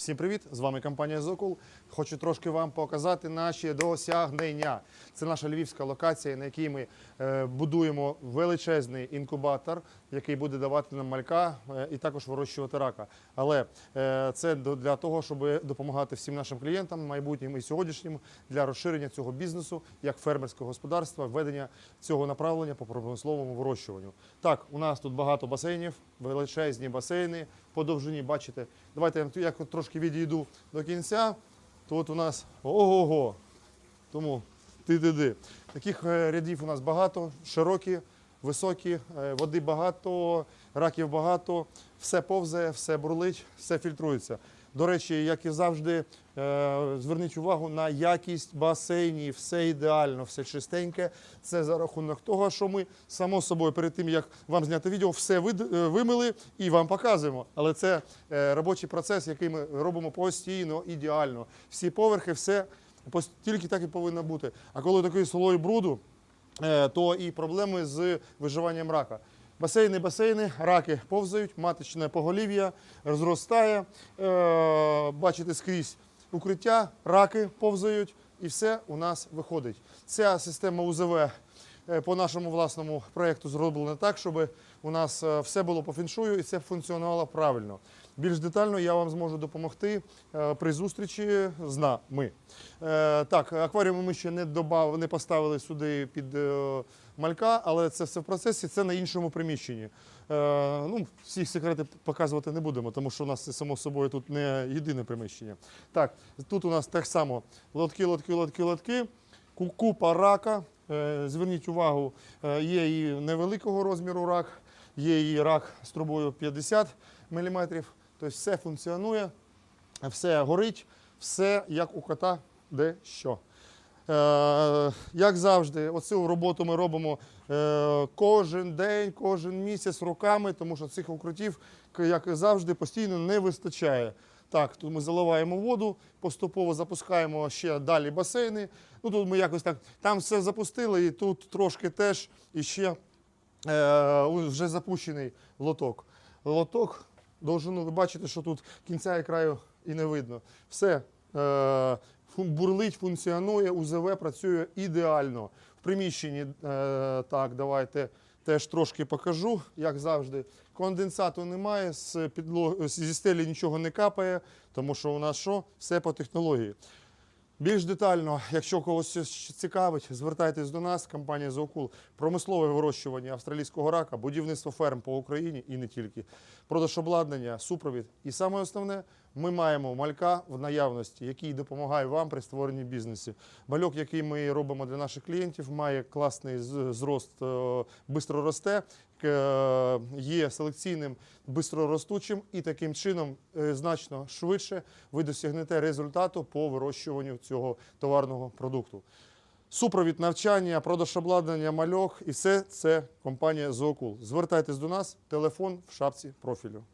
Всім привіт! З вами компанія Зокул. Хочу трошки вам показати наші досягнення. Це наша львівська локація, на якій ми е, будуємо величезний інкубатор, який буде давати нам малька е, і також вирощувати рака. Але е, це для того, щоб допомагати всім нашим клієнтам, майбутнім і сьогоднішнім, для розширення цього бізнесу як фермерського господарства, введення цього направлення по промисловому вирощуванню. Так, у нас тут багато басейнів, величезні басейни по довжині. Бачите, давайте я от трошки відійду до кінця. то от у нас ого-го. Тому ти-ди-ди. Таких е, рядів у нас багато, широкі, високі, е, води багато, раків багато, все повзає, все бурлить, все фільтрується. До речі, як і завжди, е, зверніть увагу на якість басейнів, все ідеально, все чистеньке. Це за рахунок того, що ми само собою перед тим, як вам зняти відео, все е, вимили і вам показуємо. Але це е, робочий процес, який ми робимо постійно, ідеально. Всі поверхи, все тільки так і повинно бути. А коли такий слой бруду, то і проблеми з виживанням рака. Басейни, басейни, раки повзають, маточне поголів'я розростає. Е, бачите скрізь укриття, раки повзають, і все у нас виходить. Ця система УЗВ по нашому власному проєкту зроблена так, щоб у нас е, все було по фіншую і це функціонувало правильно. Більш детально я вам зможу допомогти е, при зустрічі з нами. Е, Так, акваріуми ми ще не добав, не поставили сюди під е, малька, але це все в процесі, це на іншому приміщенні. Е, Ну, всі секрети показувати не будемо, тому що у нас само собою тут не єдине приміщення. Так, тут у нас так само лотки, лотки, лотки, лотки, купа рака. Е, Зверніть увагу, е, є і невеликого розміру рак, є і рак з трубою 50 мм. Тобто все функціонує, все горить, все як у кота, де що. Е, як завжди, оцю роботу ми робимо кожен день, кожен місяць роками, тому що цих укриттів, як завжди, постійно не вистачає. Так, тут ми заливаємо воду, поступово запускаємо ще далі басейни. Ну тут ми якось так там все запустили, і тут трошки теж і ще е, вже запущений лоток. Лоток довжину, ви бачите, що тут кінця і краю і не видно. Все е, бурлить, функціонує, УЗВ працює ідеально. В приміщенні, е, так, давайте теж трошки покажу, як завжди. Конденсату немає, з підлоги зі стелі нічого не капає, тому що у нас що? Все по технології. Більш детально, якщо когось цікавить, звертайтесь до нас, компанія Заокул, промислове вирощування австралійського рака, будівництво ферм по Україні і не тільки, продаж обладнання, супровід. І саме основне, ми маємо малька в наявності, який допомагає вам при створенні бізнесу. Мальок, який ми робимо для наших клієнтів, має класний зрост, е, бистро росте, є селекційним, бистро ростучим, і таким чином е, значно швидше ви досягнете результату по вирощуванню цього товарного продукту. Супровід навчання, продаж обладнання, мальок і все це компанія Зоокул. Звертайтесь до нас, телефон в шапці профілю.